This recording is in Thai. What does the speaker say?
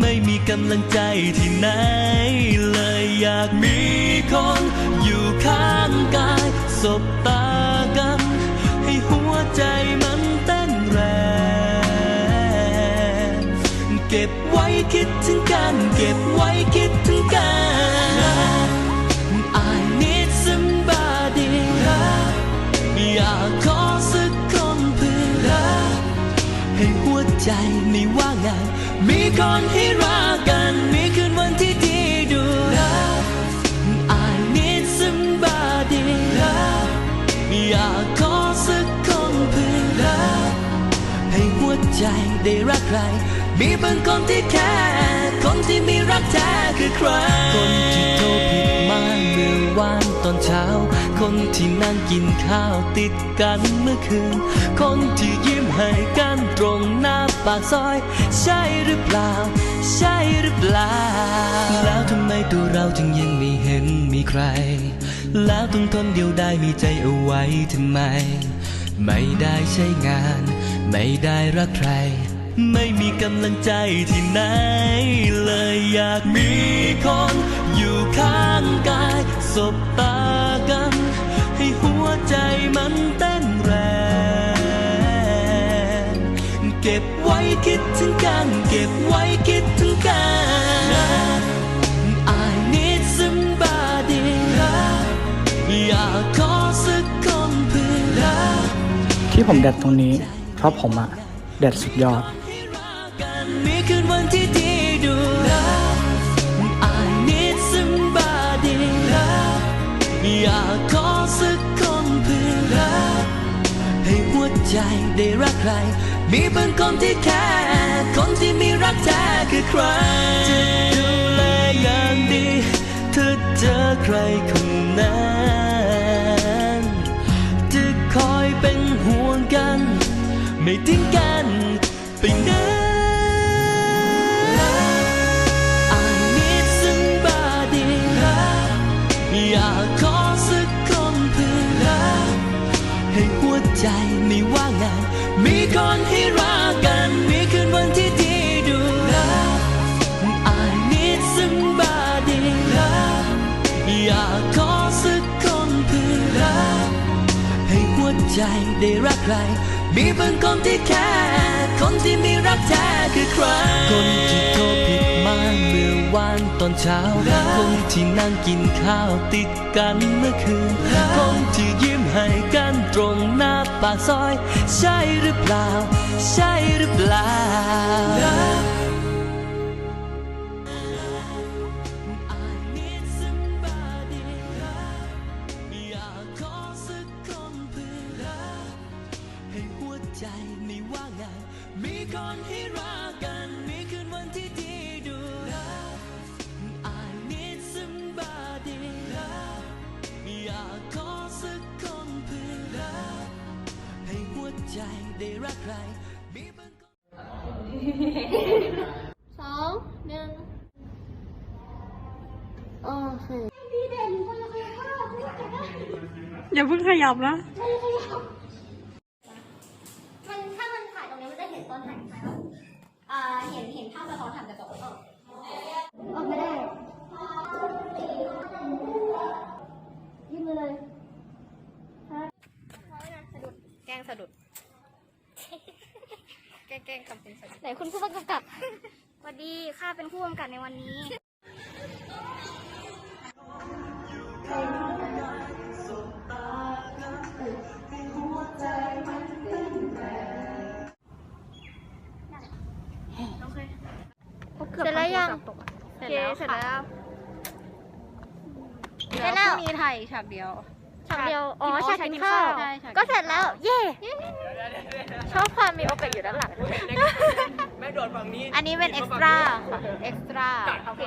ไม่มีกำลังใจที่ไหน เลยอยากมีคนอยู่ข้างกายสบตากัน ให้หัวใจมันเต้นแรง เก็บไว้คิดถึงกัน เก็บไว้คิดถึงกัน ไม่ว่างงาน มีคนให้รักกัน มีคืนวันที่ดีดู I need somebody อยากขอสักคนเพื่อให้หัวใจได้รักใคร มีบางคนที่แค่คนที่มีรักแท้คือใคร คนที่โทรผิดมาเมื่อวานตอนเช้า คนที่นั่งกินข้าวติดกันเมื่อคืน คนที่ยิ้มให้กันตรงหน้าปากซอย ใช่หรือเปล่า ใช่หรือเปล่า แล้วทำไมตัวเราจึงยังไม่เห็นมีใคร แล้วต้องทนเดียวได้มีใจเอาไว้ทำไม ไม่ได้ใช้งาน ไม่ได้รักใคร ไม่มีกำลังใจที่ไหน เลยอยากมีคนอยู่ข้างกายสบตา มันเต้นแรง เก็บไว้คิดถึงกัน เก็บไว้คิดถึงกัน I need somebody อยากขอสักคนเพื่อที่ผมแดดตรงนี้เพราะผมอะแดดสุดยอด ใจได้รักใคร มีบางคนที่แค่ คนที่มีรักแท้คือใครจะดูแลอย่างดีถ้าเจอใครคนนั้นจะคอยเป็นห่วงกัน ไม่ทิ้งกัน วใจได้รักใคร มีบางคนที่แค่คนที่มีรักแท้คือใคร คนที่โทรผิดมาเมื่อวานตอนเช้า คนที่นั่งกินข้าวติดกันเมื่อคืน คนที่ยิ้มให้กันตรงหน้าปากซอย ใช่หรือเปล่า ใช่หรือเปล่า ใจไม่ว่างงาน มีคนให้รักกัน มีคืนวันที่ดีดู I need somebody อยากขอสักคนเพื่อให้หัวใจได้รักใคร มีบางคน สองหนึ่งโอเคอย่าเพิ่งขยับนะมันถ้ามันถ่ายตรงนี้มันจะเห็นตอนถ่ายถ่ายว่าอ่า เห็นเห็นภาพสะท้อนผ่านกระจกเออออกไม่ได้ยิ้มเลยแกล้งสะดุด แกล้งแกล้งทำเป็นสะดุดไหนคุณผู้กำกับสวัสดีข้าเป็นผู้กำกับในวันนี้ เสร็จแล้วยังเสร็จแล้วเสร็จแล้วเสร็จเสร็จแล้แล้ววพรุ่งนี้ถ่ายอีกฉากเดียว ฉากเดียวอ๋ออ๋อฉากกินข้าว ใช่ฉากกินข้าว ก็เสร็จแล้ว เย่ชอบความมีโอกาสอยู่ด้านหลัง แม่โดดฝั่งนี้อันนี้เป็นเอ็กซ์ตร้าค่ะ เอ็กซ์ตร้า โอเค